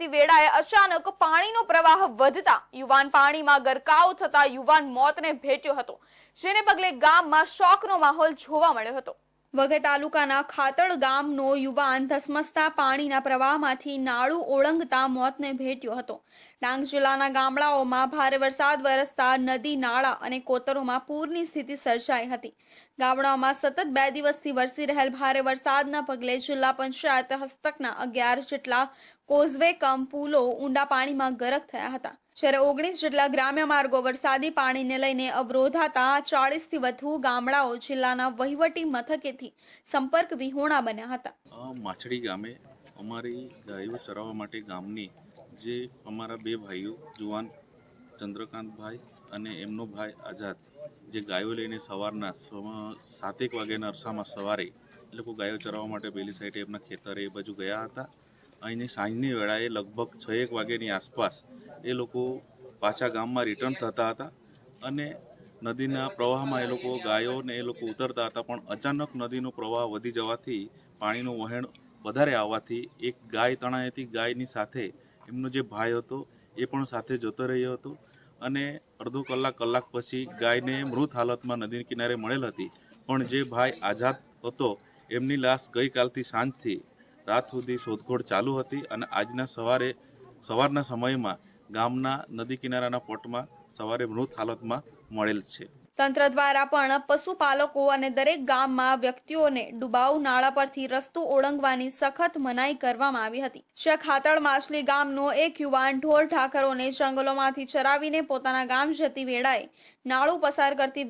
કરતી વેળાએ અચાનક પાણીનો પ્રવાહ વધતા યુવાન પાણીમાં ગરકાવ થતા યુવાન મોતને ભેટ્યો હતો, જેને પગલે ગામમાં શોકનો માહોલ જોવા મળ્યો હતો. વઘઈ તાલુકાના ખાતળ ગામનો યુવાન ધસમસતા પાણીના પ્રવાહમાંથી નાળું ઓળંગતા મોતને ભેટ્યો હતો. ડાંગ જિલ્લાના ગામડાઓમાં ભારે વરસાદ, વરસતા નદી, નાળા અને કોતરોમાં પૂરની સ્થિતિ સર્જાઈ હતી. ગામડાઓમાં સતત બે દિવસથી વરસી રહેલ ભારે વરસાદના પગલે જિલ્લા પંચાયત હસ્તકના અગિયાર જેટલા કોઝવે કમ પુલો ઊંડા પાણીમાં ગરક થયા હતા. જ્યારે ઓગણીસ જેટલા ગ્રામ્ય માર્ગો વરસાદી પાણીને લઈને અવરોધાતા ચાળીસથી વધુ ગામડાઓ જિલ્લાના વહીવટી મથકેથી સંપર્ક વિહોણા બન્યા હતા. માછડી ગામે અમારી ગાયો ચરાવવા માટે ગામની જે અમારા બે ભાઈઓ, જુવાન ચંદ્રકાંતભાઈ અને એમનો ભાઈ આઝાદ, જે ગાયો લઈને સવારના સવા- સાતેક વાગ્યાના અરસામાં સવારે એ લોકો ગાયો ચરાવવા માટે પેલી સાઈડે એમના ખેતરે એ બાજુ ગયા હતા. અહીંની સાંજની વેળાએ લગભગ છ એક વાગ્યાની આસપાસ એ લોકો પાછા ગામમાં રિટર્ન થતા હતા અને નદીના પ્રવાહમાં એ લોકો ગાયોને એ લોકો ઉતરતા હતા, પણ અચાનક નદીનો પ્રવાહ વધી જવાથી પાણીનું વહેણ વધારે આવવાથી એક ગાય તણાયેથી ગાયની સાથે એમનો જે ભાઈ હતો, એ પણ સાથે જતો રહ્યો હતો અને અડધો કલાક કલાક પછી ગાયને મૃત હાલતમાં નદી કિનારે મળેલ હતી. પણ જે ભાઈ આઝાદ હતો, એમની લાશ ગઈકાલથી સાંજથી રાત સુધી શોધખોળ ચાલુ હતી અને આજના સવારે, સવારના સમયમાં ગામના નદી કિનારાના પોટમાં સવારે મૃત હાલતમાં મળેલ છે. તંત્ર દ્વારા પણ પશુપાલકો અને દરેક ગામમાં વ્યક્તિઓને ડુબાઉ નાળા પરથી રસ્તો ઓળંગવાની સખત મનાઈ કરવામાં આવી હતી. શખાતળ ખાતળ માછલી ગામનો એક યુવાન ઢોર ઠાકરોને જંગલોમાંથી ચરાવીને પોતાના ગામ જતી વેળાએ નાળું પસાર કરતી